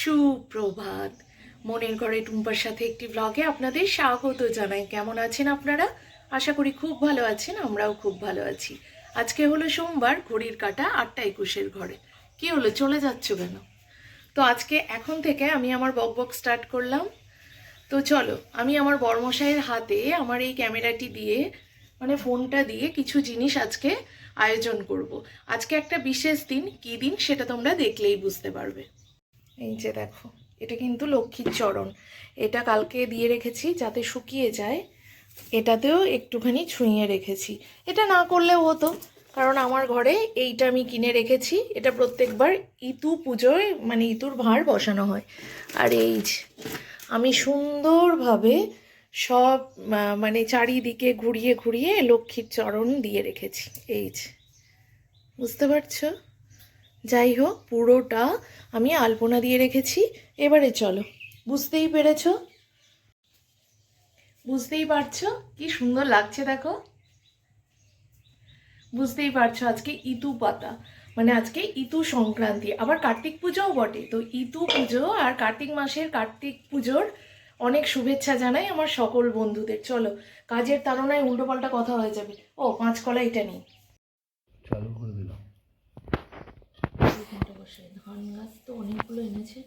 সুপ্রভাত। মনের ঘরে টুম্পার সাথে একটি ব্লগে আপনাদের স্বাগত জানাই। কেমন আছেন আপনারা? আশা করি খুব ভালো আছেন, আমরাও খুব ভালো আছি। আজকে হলো সোমবার, ঘড়ির কাটা আটটা একুশের ঘরে। কি হলো, চলে যাচ্ছ কেন? তো আজকে এখন থেকে আমি আমার বক বক স্টার্ট করলাম। তো চলো, আমি আমার বর্মশাইয়ের হাতে আমার এই ক্যামেরাটি দিয়ে মানে ফোনটা দিয়ে কিছু জিনিস আজকে আয়োজন করব। আজকে একটা বিশেষ দিন, কী দিন সেটা তোমরা দেখলেই বুঝতে পারবে। এই যে দেখো, এটা কিন্তু লক্ষ্মীর চরণ। এটা কালকে দিয়ে রেখেছি যাতে শুকিয়ে যায়। এটাতেও একটুখানি ছুঁয়ে রেখেছি। এটা না করলেও হতো, কারণ আমার ঘরে এইটা আমি কিনে রেখেছি। এটা প্রত্যেকবার ইতু পুজোয় মানে ইতুর ভাঁড় বসানো হয়। আর এই আমি সুন্দরভাবে সব মানে চারিদিকে ঘুরিয়ে ঘুরিয়ে লক্ষ্মীর চরণ দিয়ে রেখেছি। এই বুঝতে পারছ? যাই হোক পুরোটা আমি আলপনা দিয়ে রেখেছি। এবারে চলো, বুঝতেই পেরেছ? বুঝতেই পারছ? কি সুন্দর লাগছে দেখো। বুঝতেই পারছ আজকে ইতু পাতা মানে আজকে ইতু সংক্রান্তি। আবার কার্তিক পুজোও বটে, তো ইতু পুজো আর কার্তিক মাসের কার্তিক পুজোর অনেক শুভেচ্ছা জানাই আমার সকল বন্ধুদের। চলো, কাজের তাড়নায় উল্টোপাল্টা কথা হয়ে যাবে। ও, পাঁচ কলা এটা নেই চালু করে দিলাম এখানটা গাছ তো অনেকগুলো এনেছে।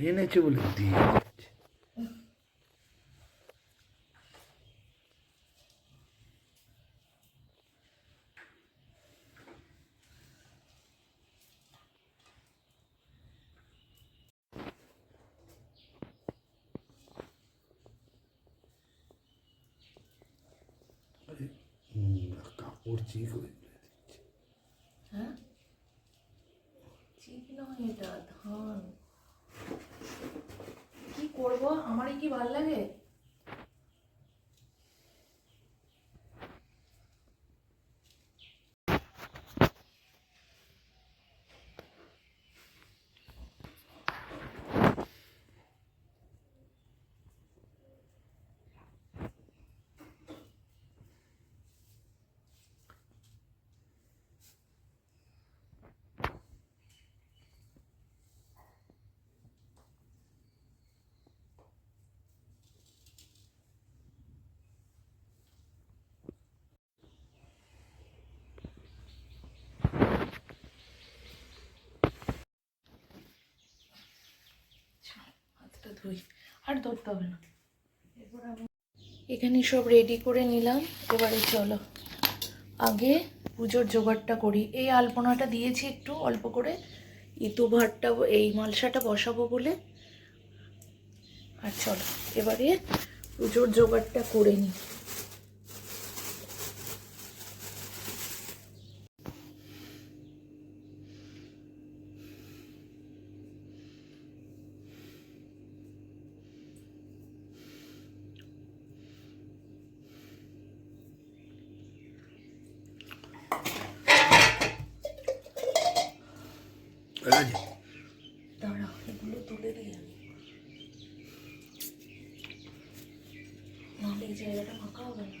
এনেছে বলে দিয়ে যাচ্ছে কাপড় চিক হয়ে দিচ্ছে হ্যাঁ? ঠিক নয় এটা ধান। আমারই কি ভালো লাগে? হাতটা ধুই, আর ধরতে হবে না। এখানে সব রেডি করে নিলাম। এবারে চলো, আগে পুজোর জোগাড়টা করি। এই আলপনাটা দিয়েছি একটু অল্প করে। ইতু ভাতটা, এই মালসাটা বসাবো বলে। আর চলো, এবারে পুজোর জোগাড়টা করে নিই। হয়ে গেছে? দাঁড়া এগুলো তুলে দিই আমি। নাহলে এই জায়গাটা ফাঁকা হবে না।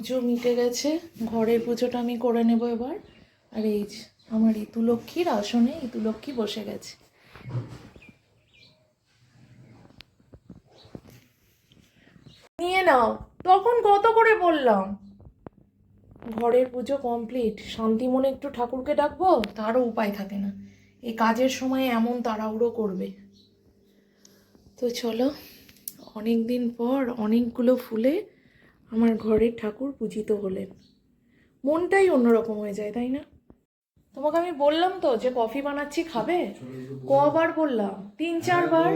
পুজো মিটে গেছে। ঘরের পুজোটা আমি করে নেব এবার। আর এই আমার ইতু লক্ষ্মীর আসনে ইতু লক্ষ্মী বসে গেছে। নিয়ে নাও। তখন কত করে বললাম? ঘরের পুজো কমপ্লিট। শান্তি মনে একটু ঠাকুরকে ডাকবো, তারও উপায় থাকে না। এই কাজের সময় এমন তাড়াহুড়ো করবে। তো চলো অনেক দিন পর অনেকগুলো ফুলে আমার ঘরের ঠাকুর পূজিত হলেন। মনটাই অন্যরকম হয়ে যায়, তাই না? তোমাকে আমি বললাম তো যে কফি বানাচ্ছি, খাবে? কবার বললাম, তিন চারবার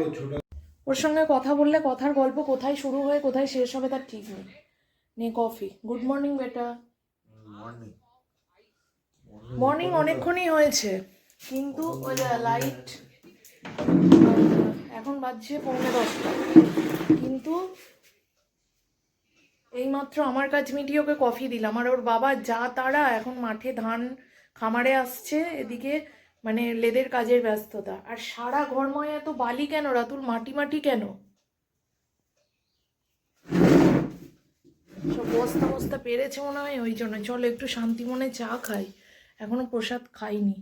ওর সঙ্গে কথা বললে কথার গল্প কোথায় শুরু হয়ে, কোথায় শেষ হবে তার ঠিক নেই। নে কফি। গুড মর্নিং, বেটা। মর্নিং অনেকক্ষণই হয়েছে, কিন্তু ওই লাইট, এখন বাজছে পৌনে দশটা। কিন্তু এইমাত্র আমার কাজ মিটিয়ে ওকে কফি দিলাম। আর ওর বাবা যা তারা এখন মাঠে ধান খামারে আসছে এদিকে মানে লেদের কাজের ব্যস্ততা। আর সারা ঘরময় এত বালি কেন রাতুল? মাটি মাটি কেন? সব বস্তা বস্তা পেরেছে মনে হয়, ওই জন্য। চলো একটু শান্তি মনে চা খাই। এখনও প্রসাদ খাইনি।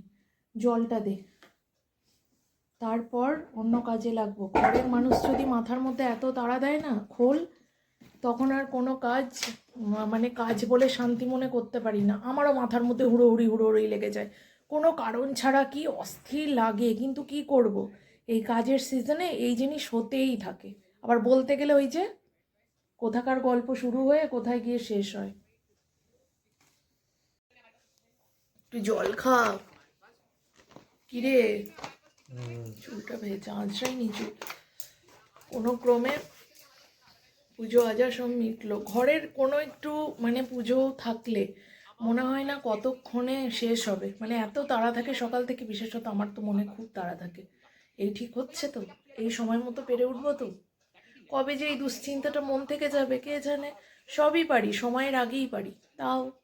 জলটা দে। তারপর অন্য কাজে লাগবো। ঘরের মানুষ যদি মাথার মধ্যে এত তাড়া দেয় না, খোল। তখন আর কোনো কাজ মানে কাজ বলে শান্তি মনে করতে পারি না। আমারও মাথার মধ্যে হুড়োহুড়ি হুড়োহুড়ি লেগে যায়। কোনো কারণ ছাড়া কি অস্থির লাগে কিন্তু কি করব। এই কাজের সিজনে এই জিনিস হতেই থাকে। আবার বলতে গেলে ওই যে কোথাকার গল্প শুরু হয়ে কোথায় গিয়ে শেষ হয়? তুই জল খা। কিরে? চুলটা ভেজা আজরাই চুল। কোনো ক্রমে পুজো আজা সব মিটলো। ঘরের কোনো একটু মানে পুজো থাকলে মনে হয় না কতক্ষণে শেষ হবে। মানে এত তাড়া থাকে, সকাল থেকে বিশেষত আমার তো মনে খুব তাড়া থাকে। এই ঠিক হচ্ছে তো? এই সময় মতো পেরে উঠবো তো? কবে যে এই দুশ্চিন্তাটা মন থেকে যাবে, কে জানে? সবই পারি, সময়ের আগেই পারি। তাও